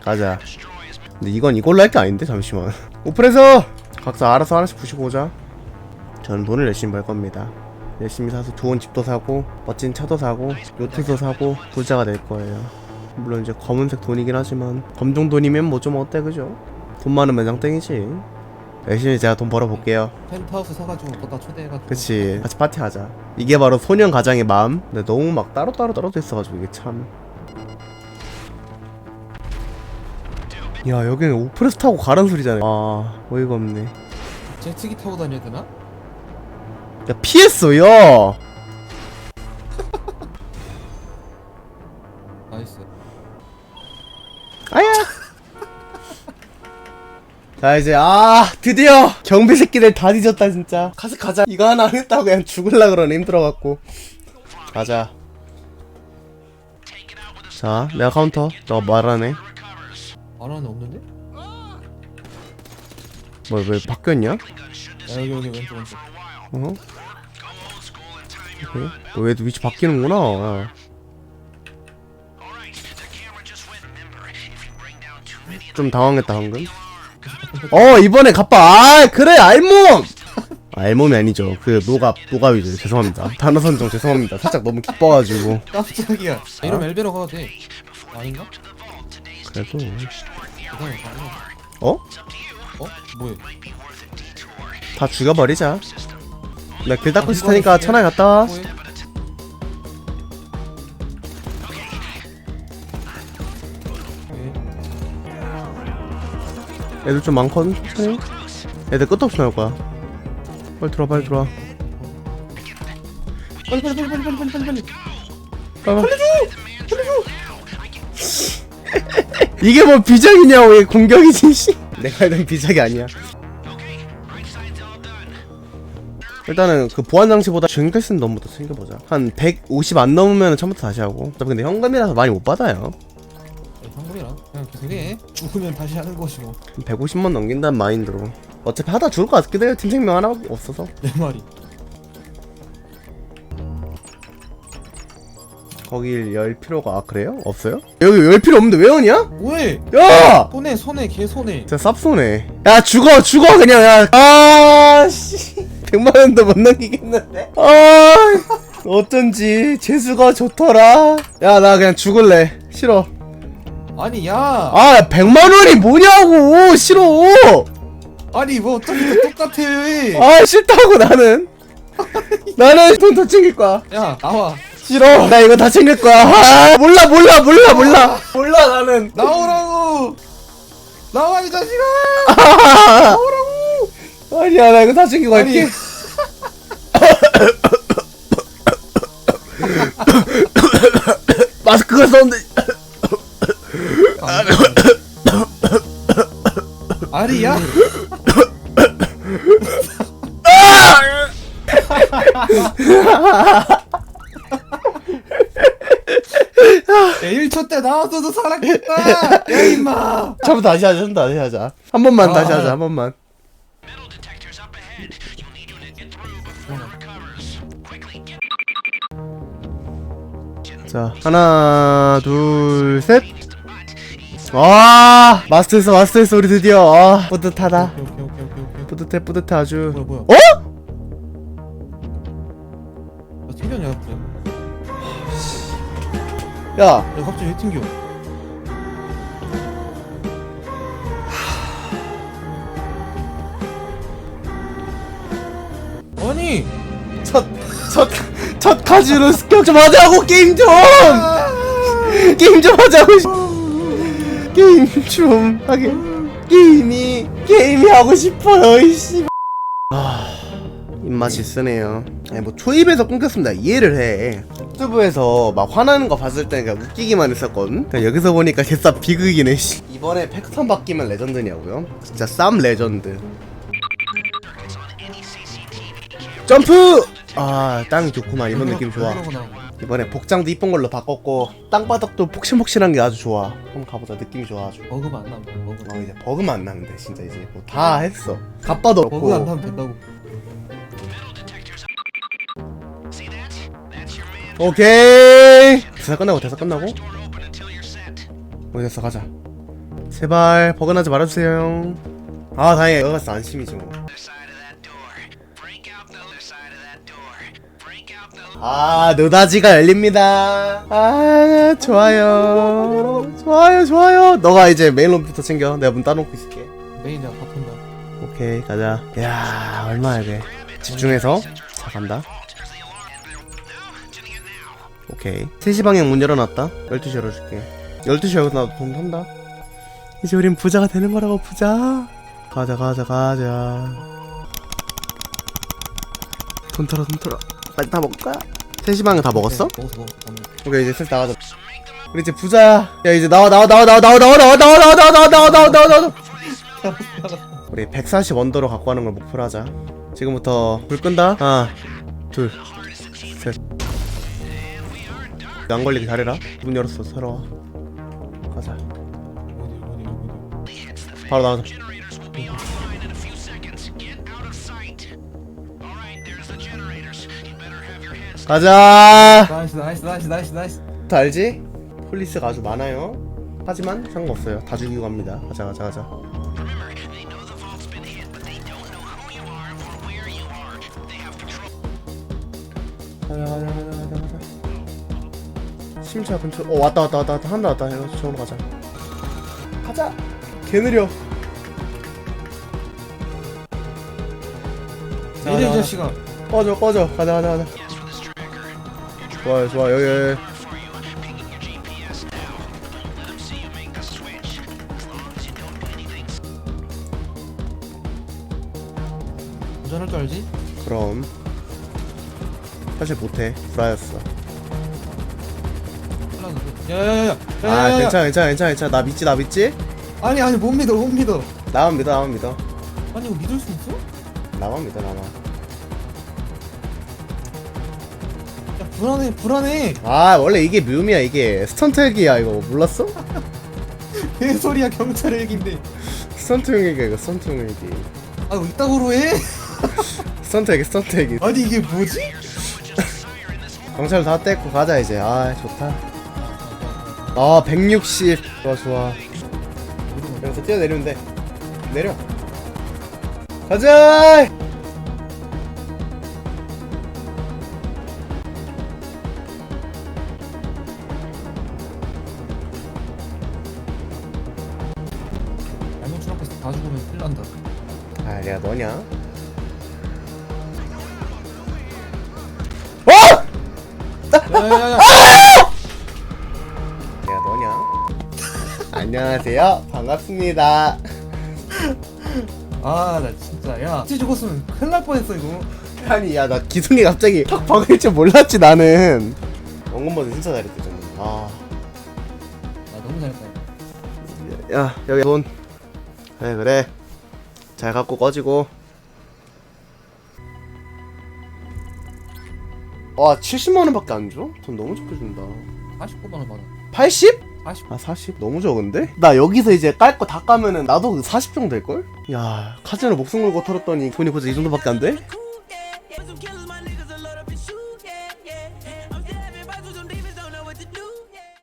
가자. 근데 이건 이걸로 할 게 아닌데 잠시만. 오픈해서! 각자 알아서 하나씩 부시고 오자. 저는 돈을 열심히 벌 겁니다. 열심히 사서 좋은 집도 사고 멋진 차도 사고 요트도 사고 부자가 될 거예요. 물론 이제 검은색 돈이긴 하지만 검정 돈이면 뭐 좀 어때 그죠? 돈 많으면 장땡이지. 열심히 제가 돈 벌어볼게요. 펜트하우스 사가지고 거다 초대해가지고. 그치. 같이 파티하자. 이게 바로 소년 가장의 마음? 근데 너무 막 따로따로 떨어져 있어가지고 이게 참 야, 여기는 오프레스 타고 가란 소리잖아. 아, 어이가 없네. 제트기 타고 다녀야 되나? 야, 피했어, 야! 나이스 아야! 자, 이제, 아, 드디어! 경비 새끼들 다 뒤졌다, 진짜. 가서 가자. 이거 하나 안 했다고 그냥 죽을라 그러네, 힘들어갖고. 가자. 자, 내가 카운터. 너가 말하네. 말하는 없는데? 뭐, 왜 바뀌었냐? 야 여기 여기 왼쪽 왼쪽 어? 오케이. 너 얘도 위치 바뀌는구나. 야. 좀 당황했다 방금. 어 이번에 갑바. 아 그래 알몸. 알몸이 아니죠. 그 노갑 노갑이죠. 죄송합니다. 단어 선정 죄송합니다. 살짝 너무 기뻐가지고. 깜짝이야 이러면 엘베로 가도 돼 아닌가? 그래도 어? 어? 뭐해 다 죽여버리자. 나 길 닦고 있을 테니까 천하에 갔다 와. 오케이. 애들 좀 많거든. 천천히. 애들 끝없이 나올 거야. 빨리 들어와 빨리 들어와. 빨리 빨리 빨리 빨리 빨리 빨리 빨리 빨리 이게 뭐 비장이냐고 이게 공격이지 씨. 내가 알던 비장이 아니야. 일단은 그 보안 장치보다 중격슨 넘부터 챙겨보자. 한 150 안 넘으면 처음부터 다시 하고. 근데 현금이라서 많이 못 받아요. 한국이라 그냥 계속 해 죽으면 다시 하는 것이 뭐. 150만 넘긴다는 마인드로. 어차피 하다 죽을 것 같기도 해요 팀 생명 하나 없어서. 내 말이 거길 열 필요가 아 그래요? 없어요? 여기 열 필요 없는데 왜 오냐? 왜? 야! 손해 손해 개 손해 진짜 쌉소네. 야 죽어 죽어 그냥 야. 아씨 100만 원도 못 넘기겠는데. 아 어쩐지 재수가 좋더라. 야 나 그냥 죽을래. 싫어. 아니 야 아 100만 원이 뭐냐고 싫어. 아니 뭐 어차피 다 똑같아 아 싫다고 나는. 나는 돈 더 챙길 거야. 야 나와 싫어. 나 이거 다 챙길 거야. 아 몰라 몰라 몰라 몰라 몰라 나는. 나오라고 나와 이 자식아 아, 나오라고 아니야 나 이거 다 챙기고 아니. 갈게. 마스크가 썼는데. 아리야 야 1초 때 나와서도 살았겠다 야 임마 처음부터 다시 하자, 다시 하자. 한 번만 다시 하자, 한 번만. 자, 하나, 둘, 셋. 와, 마스터했어, 마스터했어, 우리 드디어. 아, 뿌듯하다. 오케이 오케이 오케이 오케이 오케이 뿌듯해, 뿌듯해, 아주. 뭐야 뭐야 어? 야, 야 갑자기 왜 튕겨 아니 첫, 첫, 첫 카지노 습격 좀 하자고, 게임 좀! 게임 좀 하자고, 씨. 게임 좀 하게. 게임이, 게임이 하고 싶어요, 이씨. 아, 입맛이 쓰네요. 아니, 뭐, 초입에서 끊겼습니다. 이해를 해. 유튜브에서 막 화나는 거 봤을 때 그냥 웃기기만 했었거든? 그냥 여기서 보니까 개쌉 비극이네, 씨. 이번에 팩턴 바뀌면 레전드냐고요? 진짜 쌈 레전드. 점프! 아, 땅이 좋구만. 이번 느낌 좋아. 이번에 복장도 이쁜 걸로 바꿨고 땅바닥도 폭신폭신한 게 아주 좋아. 한번 가보자. 느낌이 좋아 아주. 버그만 안 나면 돼, 버그 어 이제 버그만 안 나는데 진짜 이제 뭐 다 했어. 갑바도 버그 안 없고. 나면 된다고 오케이. 대사 끝나고 대사 끝나고. 어 됐어 가자. 제발 버그나지 말아주세요 아 다행이야 여기 가서 안심이지 뭐 아, 노다지가 열립니다. 아, 좋아요. 좋아요, 좋아요. 너가 이제 메인 롬부터 챙겨. 내가 문 따놓고 있을게. 메인 내가 바꾼다 오케이, 가자. 야, 얼마야, 돼? 집중해서. 자, 간다. 오케이. 3시 방향 문 열어놨다. 12시 열어줄게. 12시 열고 나도 돈 산다. 이제 우린 부자가 되는 거라고, 부자. 가자, 가자, 가자. 돈 털어, 돈 털어. 빨리 다 먹을 거야? 3시 방향 다 먹었어? 네, 먹었어. 오케이 이제 슬 나가자. 우리 이제 부자야. 야 이제 나와 나와 나와 나와 나와 나와 나와 나와 나와 나와 나와 나와 나와 나와 나와. 우리 140 원더로 갖고 가는 걸 목표로 하자. 지금부터 불 끈다. 하나, 둘, 셋. 안 걸리게 잘해라. 문 열었어. 서러워. 가자. 바로 나가자. 가자. 나이스 나이스 나이스 나이스 나이스 다 알지? 폴리스가 아주 많아요. 하지만 상관없어요. 다 죽이고 갑니다. 가자. 가자 가자 가자 가자 가자. 심차 근처. 어 왔다 왔다 왔다 왔다 한다 왔다. 저기로 가자. 가자. 개 느려. 자, 내려 이 자식아 꺼져 꺼져. 가자 가자 가자. 좋아요 좋아 여기 여기. 운전할 줄 알지? 그럼 사실 못해 브라였어 야야야야. 아 괜찮아 괜찮아 괜찮아 괜찮아. 나 믿지 나 믿지? 아니 아니 못 믿어 못 믿어. 나만 믿어 나만 믿어. 아니 이거 믿을 수 있어? 나만 믿어 나만. 야 불안해 불안해. 아 원래 이게 묘미야 이게. 스턴트 헬기야 이거. 몰랐어? 개소리야 경찰 얘긴데. 스턴트 헬기야 이거 스턴트 헬기. 아 이거 이따구로 해? 스턴트 헬기 스턴트 헬기. 아니 이게 뭐지? 경찰 다 떼고 가자 이제. 아 좋다 아 160 좋아 좋아. 여기서 뛰어내리면 돼. 내려. 가자! 잘못 추락해서 다 죽으면 큰일 난다. 아 내가 너냐? 어! 야야야 안녕하세요. 반갑습니다. 아 나 진짜 야. 같이 죽었으면 큰일 날 뻔했어 이거. 아니 야 나 기둥이 갑자기 탁 박을 줄 몰랐지 나는. 원건보다 진짜 잘했대 저는. 아야 나 너무 잘했다 여기 돈 그래 그래. 잘 갖고 꺼지고. 와 70만 원밖에 안 줘? 돈 너무 적게 준다. 49만 원 받아. 80? 40 아 40? 너무 적은데? 나 여기서 이제 깔 거 다 까면은 나도 그40 정도 될걸? 야 카지노 목숨 걸고 털었더니 돈이 벌써 이 정도밖에 안 돼?